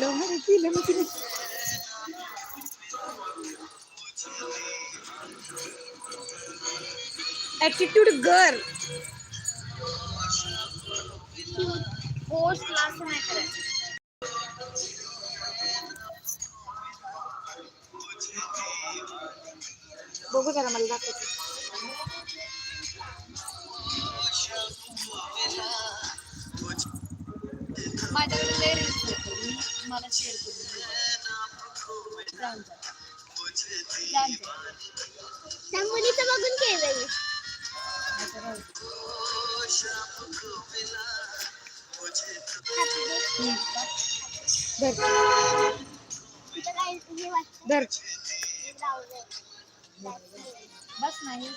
लव marriage केलं मग तिने. ऍटिट्यूड गर्ल फोर्स क्लास नाही करायचं. बघू जरा मला दाखवते. माझ्याकडे तुम्हाला मी शेअर करून जाऊन त्या मुलीचं बघून केलं धर बस नाही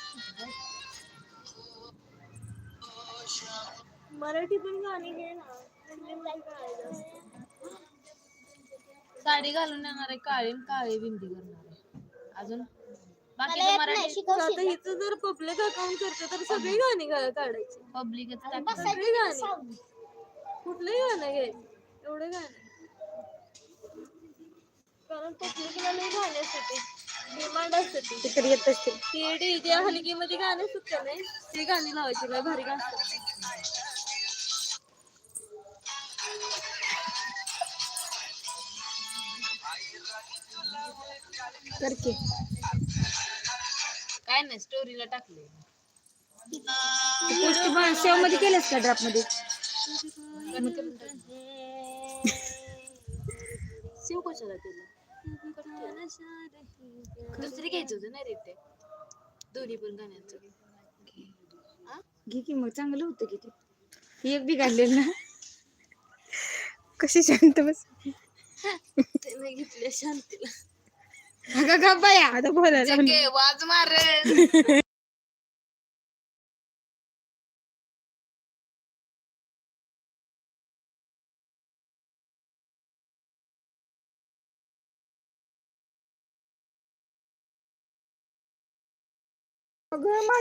मराठी पण गाणी घे ना. साडी घालून येणार आहे काळी आणि काळी बिंदी करणार आहे. अजून? मला बाकीचं येत नाही मराठी शिकवशील आता हिचं जर पब्लिक अकाउंट करते तर सगळी गाणी गा- काढायची? टाकणार बसायची ना सावली. कुठलंही गाणं घ्यायचं एवढे गाणे कारण पब्लिकला लई गाणे असते डिमांड असते. ती ते तर येत असते ती डीजे हलकी मध्ये गाणे का नाही. ती गाणी लावायची लय भारी गाणं असतात. कर की काय नाही स्टोरीला टाकले सेवमध्ये केलंस का ड्राफ्टमध्ये? शिव कशाला केलं? दुसरी घ्यायचं होतं ना रे ते. दोन्ही पण गाण्याचं. घे की मग चांगलं होतं की ते. ही एक बिघडलेलं ना. कशी शांत बस. घेतली शांतीला. अगं आता बोलायला वाज मार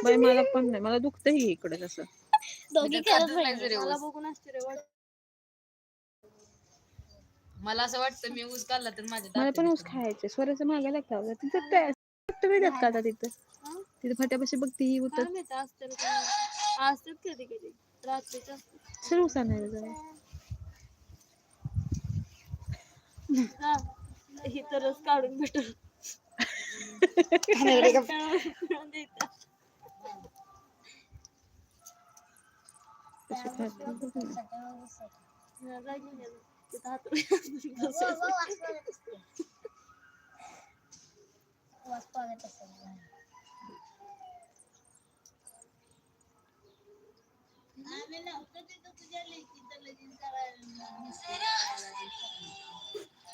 बाई मला पण नाही मला दुखतं ही इकडे तसं. दोघी खेळत राहिले. मला बघून आश्चर्य वाटत. मला असं वाटतं मी ऊस काढला तर माझ्या मला पण ऊस खायचे. स्वराचं मागायला लागतं तिथं काय का आता तिथं तिथं फाट्यापाशी बघते ही काय उतर माहिती. असतात कधी कधी. रात्रीच्या असतात सर ऊस आणायला जाऊ. हा. ही तरच काढून भेटल.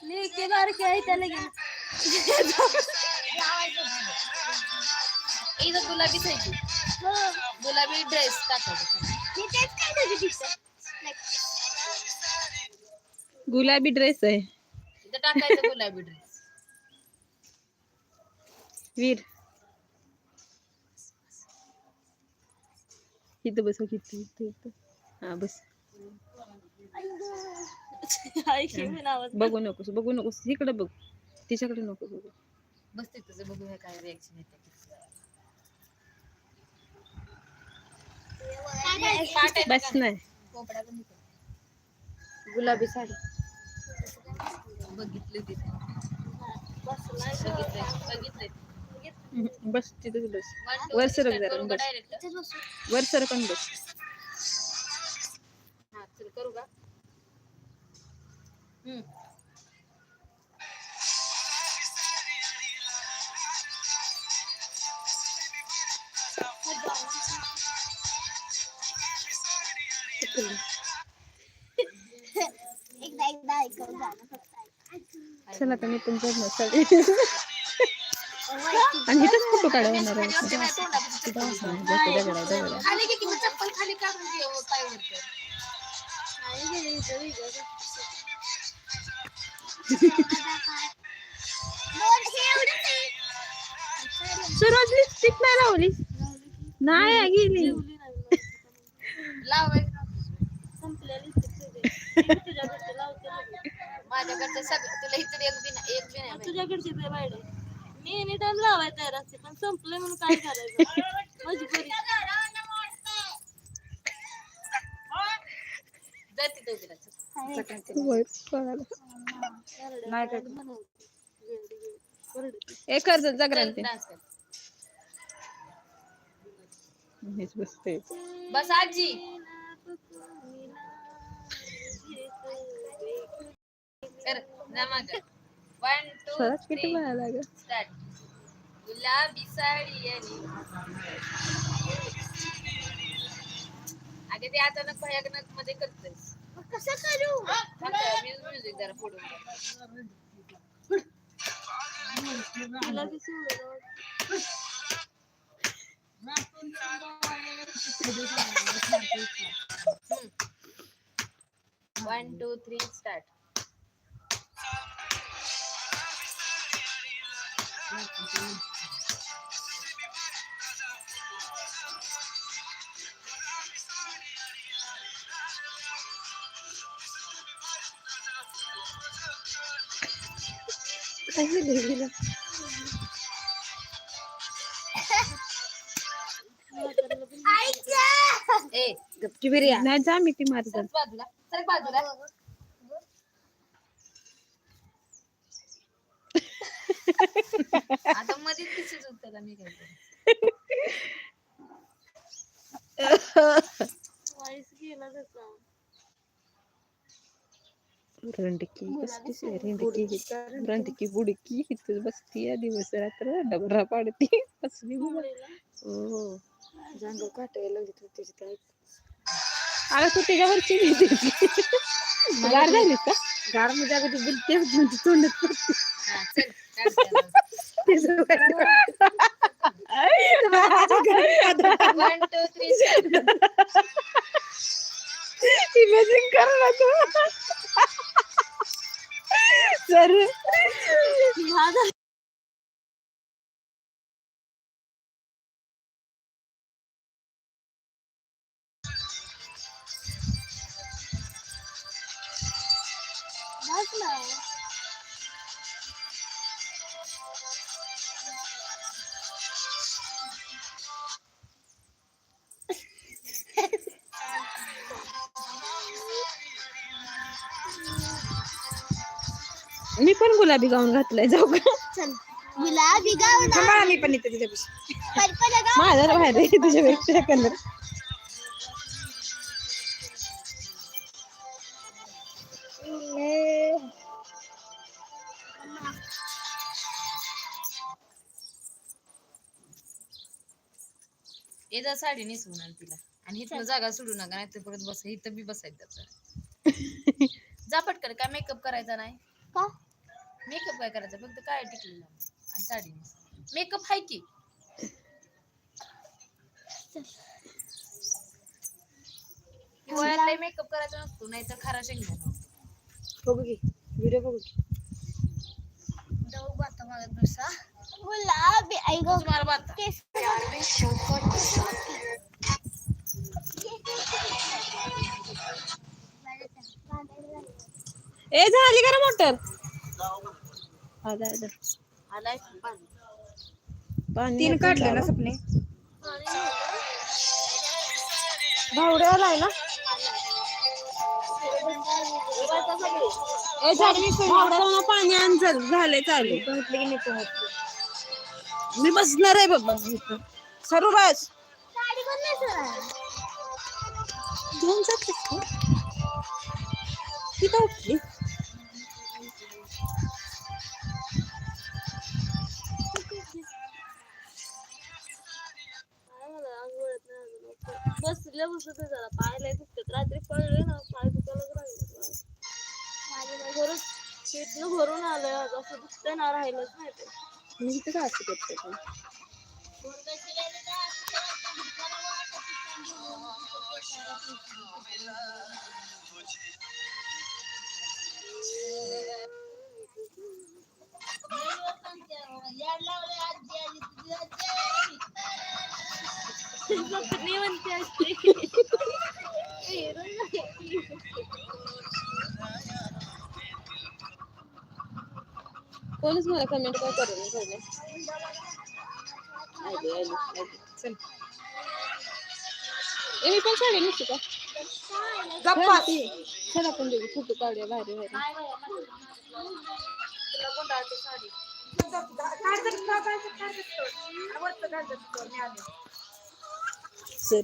लेके बारके आहे घेऊन इथं गुलाबी हो. गुलाबी ड्रेस टाकायचा. मी तेच काय तुझी तिथं गुलाबी ड्रेस आहे. इथं टाकायचं गुलाबी ड्रेस. वीर. इथं बस इथं इथं इथं हा बस. बघू नकोस बघू नकोस. इकडे बघ. तिच्याकडे नको बघू. बस तिथं बघूया काय रिॲक्शन येते बस नाही. गुलाबी साडी. बघितलं तिथे. बघितलंय. बस तिथंच बस. वर सरक जरा बस? वर सरक आणि बस. हा चल करू का? हम्म. घे व पाय वर कर. दोन हे एवढंच आहे. सुरुवात लिपस्टिक नाही लावली नाही गेली लाव माझ्याकडचं सगळं. तुला इतर एक बी नाही- एक बी नाही माहिती. तुझ्याकडची ते बायडे मी एनी टाइम लावाय तयार असते पण संपले म्हणून काय करायचं? मजबुरी. जा तिथं उभी राहा, चल. नाही काय कर. हेच बसते. बस आजी. कर किती start. गुलाबी साडी आणि अगे ते अचानक भयानकमध्ये करतेस कसं करू म्युझिक जरा पुढून. तिला बी सोडलं वाटतं. One, two, three, start. ए गपची बिर्या नाही जा मी ती मारत सरक बाजूला सरक बाजूला आता मी काय गेला त्याचा. रंडकी कसली रंडकी. रंडकी? बुडकी इथं बसती दिवस रात्र. डबरा पाडती. बुड- हो. जांग काटायला लागली तर त्याची काय अगं तू गार झालीस का? गारमध्ये अगं ते बिल तेच म्हणजे तोंडात पडते. इमेजिंग कर ना तू. सर. माझा बस ना. पण गुलाबी गाऊन घातलाय जाऊ का? चल. गुलाबी थांबा मी पण येते पर्पल माझा बाहेर आहे तुझ्यापेक्षा कलर साडी नेसवून आण तिला. आणि इथं जागा सोडू नका नाही तर परत बस. इथं बी बसायचं. जा पटकन काय मेकअप करायचा नाही? का? मेकअप काय करायचा? फक्त काय टिकलेलं? आणि साडी. मेकअप हाय की? हिवाळ्यात मेकअप करायचा नसतो नाही तर खरा शेंगदाणा बघू की व्हिडिओ बघू की. गुलाबी आई गो. तुम्हाला बात. ए झाली का मोटर? आला आला. आलाय पाणी पाणी. तीन आपण काढले ना. सपने. भावड्या आलाय ना? ए भावड्याला पाणी आण झालंय चालू. मी बसणार आहे बाबा. इथं. सरू बस? घेऊन जातेस का ती का? उठली? बसल्या बसत जरा. पाय लय दुखतात. रात्री पडले ना पाय दुखायलाच राहिले. माझं भरून पेटनं भरून आलंय. आज असं दुखतंय ना राहिलंच नाही ते. मी इथं का असं करते पण? मी असते कोणीच मला कमेंट काय करून मी पण साडी नेसू का? चल आपण दोघी फोटो काढूया भारी भारी.